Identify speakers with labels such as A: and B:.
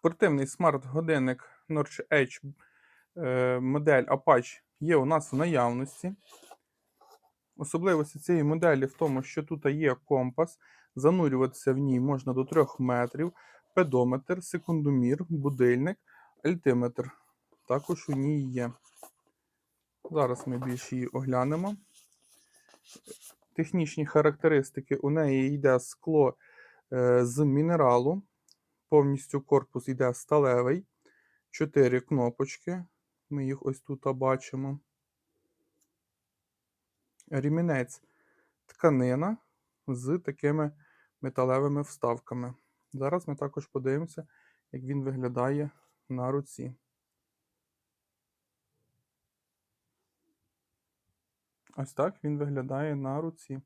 A: Спортивний смарт-годинник Notch Edge е, модель Apache є у нас в наявності. Особливості цієї моделі в тому, що тут є компас, занурюватися в ній можна до 3 метрів, педометр, секундомір, будильник, альтиметр. Також у ній є. Зараз ми більше її оглянемо. Технічні характеристики у неї йде скло е, з мінералу. Повністю корпус йде сталевий. Чотири кнопочки. Ми їх ось тут бачимо. Рімінець тканина з такими металевими вставками. Зараз ми також подивимося, як він виглядає на руці. Ось так він виглядає на руці.